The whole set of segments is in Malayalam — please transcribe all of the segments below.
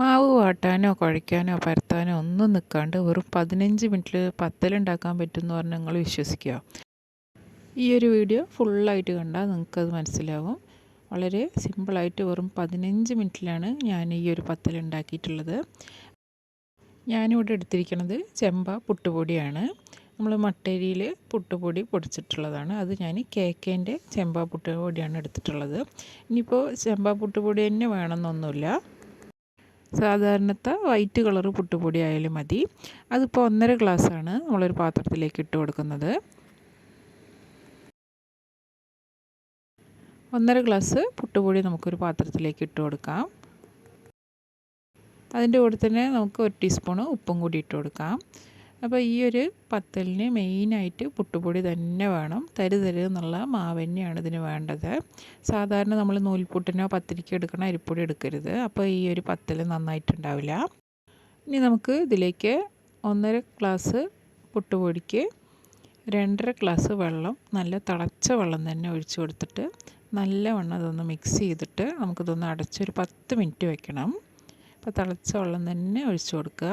മാവ് വാട്ടാനോ കുഴയ്ക്കാനോ പരത്താനോ ഒന്നും നിൽക്കാണ്ട് വെറും പതിനഞ്ച് മിനിറ്റിൽ പത്തലുണ്ടാക്കാൻ പറ്റുമെന്ന് പറഞ്ഞാൽ നിങ്ങൾ വിശ്വസിക്കുക. ഈ ഒരു വീഡിയോ ഫുള്ളായിട്ട് കണ്ടാൽ നിങ്ങൾക്കത് മനസ്സിലാവും. വളരെ സിമ്പിളായിട്ട് വെറും പതിനഞ്ച് മിനിറ്റിലാണ് ഞാൻ ഈ ഒരു പത്തൽ ഉണ്ടാക്കിയിട്ടുള്ളത് ഞാനിവിടെ എടുത്തിരിക്കുന്നത് ചെമ്പ പുട്ടുപൊടിയാണ്. നമ്മൾ മട്ടരിയിൽ പുട്ടുപൊടി പൊടിച്ചിട്ടുള്ളതാണ്. അത് ഞാൻ കേക്കേന്റെ ചെമ്പ പുട്ടുപൊടിയാണ് എടുത്തിട്ടുള്ളത്. ഇനിയിപ്പോൾ ചെമ്പ പുട്ടുപൊടി തന്നെ വേണമെന്നൊന്നുമില്ല. സാധാരണത്തെ വൈറ്റ് കളർ പുട്ടുപൊടി ആയാലും മതി. അതിപ്പോൾ ഒന്നര ഗ്ലാസ്സാണ് നമ്മളൊരു പാത്രത്തിലേക്ക് ഇട്ട് കൊടുക്കുന്നത്. ഒന്നര ഗ്ലാസ് പുട്ടുപൊടി നമുക്കൊരു പാത്രത്തിലേക്ക് ഇട്ട് കൊടുക്കാം. അതിന്റെ കൂടെ തന്നെ നമുക്ക് ഒരു ടീസ്പൂൺ ഉപ്പും കൂടി ഇട്ട് കൊടുക്കാം. അപ്പോൾ ഈ ഒരു പത്തലിന് മെയിനായിട്ട് പുട്ടുപൊടി തന്നെ വേണം. തരി തരു എന്നുള്ള മാവ് ഇതിന് വേണ്ടത്. സാധാരണ നമ്മൾ നൂൽപുട്ടിനോ പത്തിരിക്കോ എടുക്കണ അരിപ്പൊടി എടുക്കരുത്. അപ്പോൾ ഈ ഒരു പത്തൽ നന്നായിട്ടുണ്ടാവില്ല. ഇനി നമുക്ക് ഇതിലേക്ക് ഒന്നര ഗ്ലാസ് പുട്ടുപൊടിക്ക് രണ്ടര ഗ്ലാസ് വെള്ളം നല്ല തിളച്ച വെള്ളം തന്നെ ഒഴിച്ചു കൊടുത്തിട്ട് നല്ലവണ്ണം അതൊന്ന് മിക്സ് ചെയ്തിട്ട് നമുക്കിതൊന്ന് അടച്ചൊരു പത്ത് മിനിറ്റ് വെക്കണം. അപ്പോൾ തിളച്ച വെള്ളം തന്നെ ഒഴിച്ചു കൊടുക്കുക.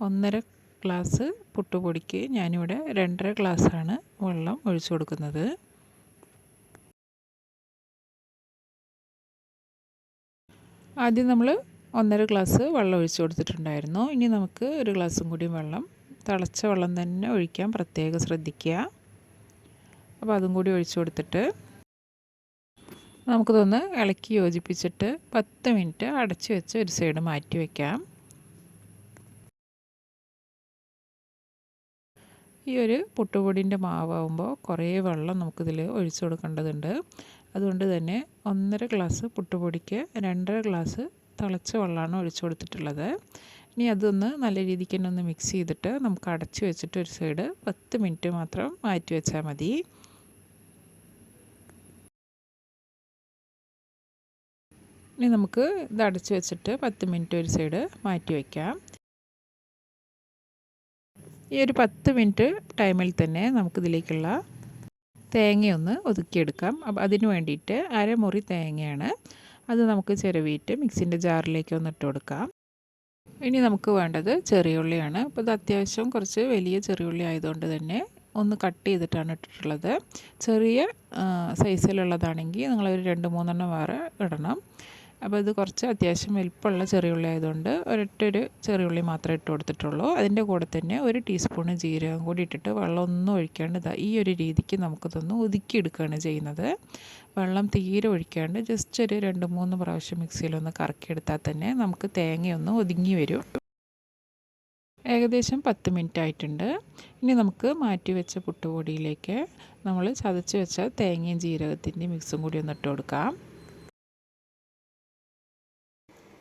ഒന്നര ഗ്ലാസ് പുട്ടുപൊടിക്ക് ഞാനിവിടെ രണ്ടര ഗ്ലാസ്സാണ് വെള്ളം ഒഴിച്ചു കൊടുക്കുന്നത്. ആദ്യം നമ്മൾ ഒന്നര ഗ്ലാസ് വെള്ളം ഒഴിച്ചു കൊടുത്തിട്ടുണ്ടായിരുന്നു. ഇനി നമുക്ക് ഒരു ഗ്ലാസ്സും കൂടി വെള്ളം തിളച്ച വെള്ളം തന്നെ ഒഴിക്കാൻ പ്രത്യേകം ശ്രദ്ധിക്കുക. അപ്പോൾ അതും കൂടി ഒഴിച്ചു കൊടുത്തിട്ട് നമുക്കിതൊന്ന് ഇളക്കി യോജിപ്പിച്ചിട്ട് പത്ത് മിനിറ്റ് അടച്ചു വെച്ച് ഒരു സൈഡ് മാറ്റി വയ്ക്കാം ഈ ഒരു പുട്ടുപൊടിന്റെ മാവാകുമ്പോൾ കുറേ വെള്ളം നമുക്കിതിൽ ഒഴിച്ചു കൊടുക്കേണ്ടതുണ്ട്. അതുകൊണ്ട് തന്നെ ഒന്നര ഗ്ലാസ് പുട്ടുപൊടിക്ക് രണ്ടര ഗ്ലാസ് തിളച്ച വെള്ളമാണ് ഒഴിച്ചു കൊടുത്തിട്ടുള്ളത്. ഇനി അതൊന്ന് നല്ല രീതിക്ക് തന്നെ ഒന്ന് മിക്സ് ചെയ്തിട്ട് നമുക്ക് അടച്ചു വെച്ചിട്ട് ഒരു സൈഡ് പത്ത് മിനിറ്റ് മാത്രം മാറ്റി വെച്ചാൽ മതി. ഇനി നമുക്ക് ഇത് അടച്ച് വെച്ചിട്ട് പത്ത് മിനിറ്റ് ഒരു സൈഡ് മാറ്റി വയ്ക്കാം ഈ ഒരു പത്ത് മിനിറ്റ് ടൈമിൽ തന്നെ നമുക്കിതിലേക്കുള്ള തേങ്ങയൊന്ന് ഒതുക്കിയെടുക്കാം. അപ്പോൾ അതിന് വേണ്ടിയിട്ട് അരമുറി തേങ്ങയാണ്. അത് നമുക്ക് ചിരവിയിട്ട് മിക്സിന്റെ ജാറിലേക്ക് ഒന്ന് ഇട്ട് കൊടുക്കാം. ഇനി നമുക്ക് വേണ്ടത് ചെറിയുള്ളിയാണ്. അപ്പോൾ ഇത് അത്യാവശ്യം കുറച്ച് വലിയ ചെറിയ ഉള്ളി ആയതുകൊണ്ട് തന്നെ ഒന്ന് കട്ട് ചെയ്തിട്ടാണ് ഇട്ടിട്ടുള്ളത്. ചെറിയ സൈസിലുള്ളതാണെങ്കിൽ നിങ്ങളൊരു രണ്ട് മൂന്നെണ്ണം വേറെ ഇടണം. അപ്പോൾ ഇത് കുറച്ച് അത്യാവശ്യം വലിപ്പമുള്ള ചെറിയുള്ളി ആയതുകൊണ്ട് ഒരൊറ്റൊരു ചെറിയുള്ളി മാത്രമേ ഇട്ട് കൊടുത്തിട്ടുള്ളൂ. അതിന്റെ കൂടെ തന്നെ ഒരു ടീസ്പൂണ് ജീരകം കൂടി ഇട്ടിട്ട് വെള്ളം ഒന്നും ഒഴിക്കാണ്ട് ഇതാ ഈ ഒരു രീതിക്ക് നമുക്കിതൊന്ന് ഒതുക്കിയെടുക്കുകയാണ് ചെയ്യുന്നത്. വെള്ളം തീരെ ഒഴിക്കാണ്ട് ജസ്റ്റ് ഒരു രണ്ട് മൂന്ന് പ്രാവശ്യം മിക്സിയിലൊന്ന് കറക്കിയെടുത്താൽ തന്നെ നമുക്ക് തേങ്ങയൊന്ന് ഒതുങ്ങി വരും. ഏകദേശം പത്ത് മിനിറ്റ് ആയിട്ടുണ്ട്. ഇനി നമുക്ക് മാറ്റി വെച്ച പുട്ടുപൊടിയിലേക്ക് നമ്മൾ ചതച്ച് വെച്ച തേങ്ങയും ജീരകത്തിന്റെയും മിക്സും കൂടി ഒന്ന് ഇട്ട് കൊടുക്കാം.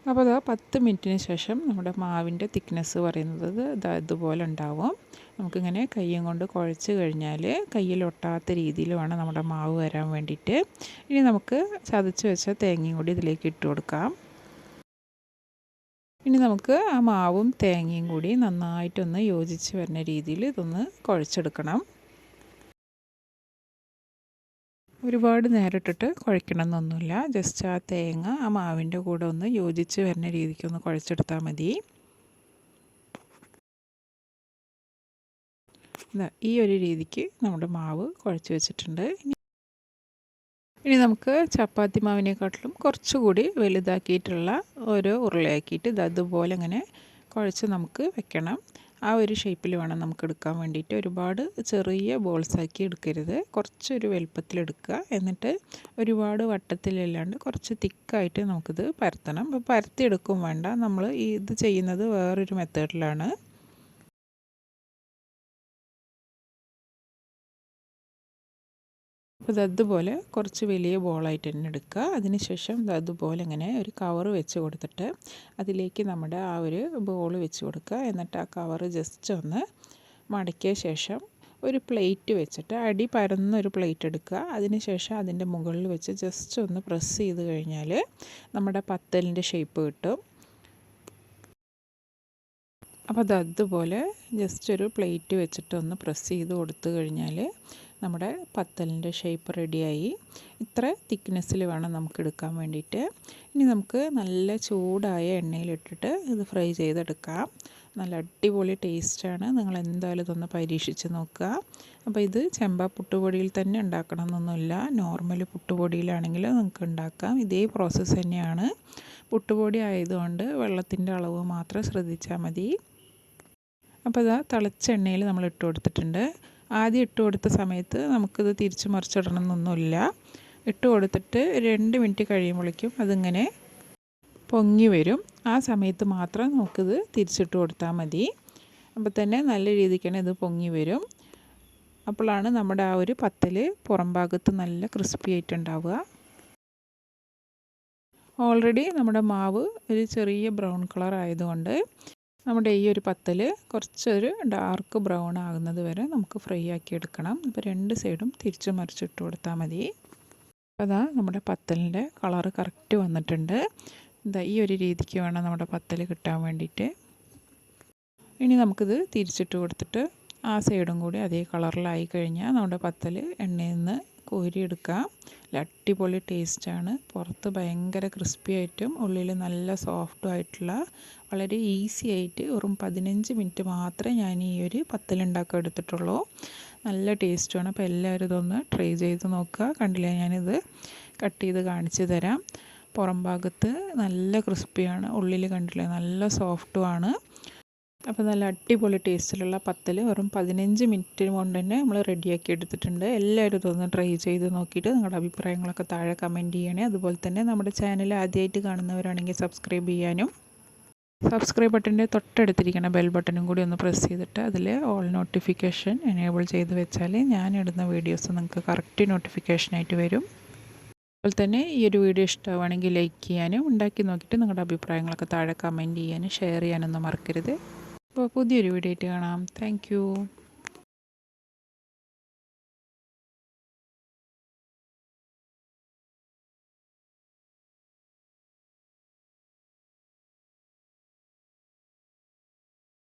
അപ്പോൾ അതാ പത്ത് മിനിറ്റിന് ശേഷം നമ്മുടെ മാവിന്റെ തിക്നെസ് പറയുന്നത് ഇതാ ഇതുപോലെ ഉണ്ടാവും. നമുക്കിങ്ങനെ കയ്യും കൊണ്ട് കുഴച്ച് കഴിഞ്ഞാൽ കയ്യിൽ ഒട്ടാത്ത രീതിയിൽ വേണം നമ്മുടെ മാവ് വരാൻ വേണ്ടിയിട്ട്. ഇനി നമുക്ക് ചതച്ച് വെച്ച തേങ്ങയും കൂടി ഇതിലേക്ക് ഇട്ട് കൊടുക്കാം. ഇനി നമുക്ക് ആ മാവും തേങ്ങയും കൂടി നന്നായിട്ടൊന്ന് യോജിച്ച് വരുന്ന രീതിയിൽ ഇതൊന്ന് കുഴച്ചെടുക്കണം. ഒരുപാട് നേരിട്ടിട്ട് കുഴക്കണമെന്നൊന്നുമില്ല. ജസ്റ്റ് ആ തേങ്ങ ആ മാവിന്റെ കൂടെ ഒന്ന് യോജിച്ച് വരുന്ന രീതിക്ക് ഒന്ന് കുഴച്ചെടുത്താൽ മതി. ഈ ഒരു രീതിക്ക് നമ്മുടെ മാവ് കുഴച്ച് വെച്ചിട്ടുണ്ട്. ഇനി നമുക്ക് ചപ്പാത്തി മാവിനെക്കാട്ടിലും കുറച്ചുകൂടി വലുതാക്കിയിട്ടുള്ള ഒരു ഉരുളയാക്കിയിട്ട് ഇത് അതുപോലെ അങ്ങനെ കുഴച്ച് നമുക്ക് വെക്കണം. ആ ഒരു ഷേപ്പിൽ വേണം നമുക്ക് എടുക്കാൻ വേണ്ടിയിട്ട്. ഒരുപാട് ചെറിയ ബോൾസാക്കി എടുക്കരുത്. കുറച്ചൊരു വലുപ്പത്തിലെടുക്കുക എന്നിട്ട് ഒരുപാട് വട്ടത്തിലല്ലാണ്ട് കുറച്ച് തിക്കായിട്ട് നമുക്കിത് പരത്തണം. അപ്പോൾ പരത്തിയെടുക്കും വേണ്ട. നമ്മൾ ഇത് ചെയ്യുന്നത് വേറൊരു മെത്തേഡിലാണ് അപ്പോൾ ഇതതുപോലെ കുറച്ച് വലിയ ബോളായിട്ട് തന്നെ എടുക്കുക. അതിനുശേഷം അതുപോലെ ഇങ്ങനെ ഒരു കവർ വെച്ച് കൊടുത്തിട്ട് അതിലേക്ക് നമ്മുടെ ആ ഒരു ബോൾ വെച്ച് കൊടുക്കുക. എന്നിട്ട് ആ കവർ ജസ്റ്റ് ഒന്ന് മടക്കിയ ശേഷം ഒരു പ്ലേറ്റ് വെച്ചിട്ട് അടി പരന്നൊരു പ്ലേറ്റ് എടുക്കുക. അതിനുശേഷം അതിന്റെ മുകളിൽ വെച്ച് ജസ്റ്റ് ഒന്ന് പ്രസ് ചെയ്ത് കഴിഞ്ഞാൽ നമ്മുടെ പത്തലിന്റെ ഷേപ്പ് കിട്ടും. അപ്പോൾ അത് അതുപോലെ ജസ്റ്റ് ഒരു പ്ലേറ്റ് വെച്ചിട്ട് ഒന്ന് പ്രസ് ചെയ്ത് കൊടുത്തു കഴിഞ്ഞാൽ നമ്മുടെ പത്തലിന്റെ ഷേപ്പ് റെഡിയായി ഇത്ര തിക്നെസ്സിൽ വേണം നമുക്ക് എടുക്കാൻ വേണ്ടിയിട്ട്. ഇനി നമുക്ക് നല്ല ചൂടായ എണ്ണയിലിട്ടിട്ട് ഇത് ഫ്രൈ ചെയ്തെടുക്കാം. നല്ല അടിപൊളി ടേസ്റ്റാണ് നിങ്ങൾ എന്തായാലും ഇതൊന്ന് പരീക്ഷിച്ച് നോക്കുക. അപ്പോൾ ഇത് ചെമ്പ പുട്ടുപൊടിയിൽ തന്നെ ഉണ്ടാക്കണം എന്നൊന്നുമില്ല നോർമൽ പുട്ടുപൊടിയിലാണെങ്കിൽ നമുക്ക് ഉണ്ടാക്കാം. ഇതേ പ്രോസസ്സ് തന്നെയാണ്. പുട്ടുപൊടി ആയതുകൊണ്ട് വെള്ളത്തിന്റെ അളവ് മാത്രം ശ്രദ്ധിച്ചാൽ മതി. അപ്പോൾ ഇതാ തിളച്ച എണ്ണയിൽ നമ്മൾ ഇട്ട് കൊടുത്തിട്ടുണ്ട് ആദ്യം ഇട്ട് കൊടുത്ത സമയത്ത് നമുക്കിത് തിരിച്ച് മറിച്ചിടണം എന്നൊന്നുമില്ല. ഇട്ട് കൊടുത്തിട്ട് രണ്ട് മിനിറ്റ് കഴിയുമ്പോഴേക്കും അതിങ്ങനെ പൊങ്ങി വരും. ആ സമയത്ത് മാത്രം നമുക്കിത് തിരിച്ചിട്ട് കൊടുത്താൽ മതി. അപ്പോൾ തന്നെ നല്ല രീതിക്ക് തന്നെ ഇത് പൊങ്ങി വരും. അപ്പോഴാണ് നമ്മുടെ ആ ഒരു പത്തൽ പുറം ഭാഗത്ത് നല്ല ക്രിസ്പി ആയിട്ടുണ്ടാവുക. ഓൾറെഡി നമ്മുടെ മാവ് ഒരു ചെറിയ ബ്രൗൺ കളർ ആയതുകൊണ്ട് നമ്മുടെ ഈ ഒരു പത്തൽ കുറച്ചൊരു ഡാർക്ക് ബ്രൗൺ ആകുന്നത് വരെ നമുക്ക് ഫ്രൈ ആക്കി എടുക്കണം. ഇപ്പോൾ രണ്ട് സൈഡും തിരിച്ച് മറിച്ചിട്ട് കൊടുത്താൽ മതി. അതാ നമ്മുടെ പത്തലിന്റെ കളറ് കറക്റ്റ് വന്നിട്ടുണ്ട്. ഇതാ ഈ ഒരു രീതിക്ക് വേണം നമ്മുടെ പത്തൽ കിട്ടാൻ വേണ്ടിയിട്ട്. ഇനി നമുക്കിത് തിരിച്ചിട്ട് കൊടുത്തിട്ട് ആ സൈഡും കൂടി അതേ കളറിലായി കഴിഞ്ഞാൽ നമ്മുടെ പത്തൽ എണ്ണയിൽ നിന്ന് കോരിയെടുക്കാം. അടിപൊളി ടേസ്റ്റാണ്. പുറത്ത് ഭയങ്കര ക്രിസ്പി ആയിട്ടും ഉള്ളിൽ നല്ല സോഫ്റ്റും ആയിട്ടുള്ള വളരെ ഈസി ആയിട്ട് വെറും പതിനഞ്ച് മിനിറ്റ് മാത്രമേ ഞാൻ ഈ ഒരു പത്തലുണ്ടാക്കാൻ എടുത്തിട്ടുള്ളൂ. നല്ല ടേസ്റ്റുമാണ്. അപ്പോൾ എല്ലാവരും ഇതൊന്ന് ട്രൈ ചെയ്ത് നോക്കുക. കണ്ടില്ലേ ഞാനിത് കട്ട് ചെയ്ത് കാണിച്ചു തരാം. പുറം ഭാഗത്ത് നല്ല ക്രിസ്പിയാണ്. ഉള്ളിൽ കണ്ടില്ലേ നല്ല സോഫ്റ്റുമാണ് അപ്പോൾ നല്ല അടിപൊളി ടേസ്റ്റിലുള്ള പത്തൽ വെറും പതിനഞ്ച് മിനിറ്റ് കൊണ്ട് തന്നെ നമ്മൾ റെഡിയാക്കി എടുത്തിട്ടുണ്ട്. എല്ലാവരും ഇതൊന്ന് ട്രൈ ചെയ്ത് നോക്കിയിട്ട് നിങ്ങളുടെ അഭിപ്രായങ്ങളൊക്കെ താഴെ കമന്റ് ചെയ്യണേ. അതുപോലെ തന്നെ നമ്മുടെ ചാനൽ ആദ്യമായിട്ട് കാണുന്നവരാണെങ്കിൽ സബ്സ്ക്രൈബ് ചെയ്യാനും സബ്സ്ക്രൈബ് ബട്ടന്റെ തൊട്ടടുത്തിരിക്കുന്ന ബെൽ ബട്ടനും കൂടി ഒന്ന് പ്രസ് ചെയ്തിട്ട് അതിൽ ഓൾ നോട്ടിഫിക്കേഷൻ എനേബിൾ ചെയ്ത് വെച്ചാൽ ഇടുന്ന വീഡിയോസ് നിങ്ങൾക്ക് കറക്റ്റ് നോട്ടിഫിക്കേഷനായിട്ട് വരും. അതുപോലെ തന്നെ ഈ ഒരു വീഡിയോ ഇഷ്ടമാണെങ്കിൽ ലൈക്ക് ചെയ്യാനും ഉണ്ടാക്കി നോക്കിയിട്ട് നിങ്ങളുടെ അഭിപ്രായങ്ങളൊക്കെ താഴെ കമന്റ് ചെയ്യാനും ഷെയർ ചെയ്യാനൊന്നും മറക്കരുത്. അപ്പോൾ പുതിയൊരു വീഡിയോ ആയിട്ട് കാണാം. താങ്ക്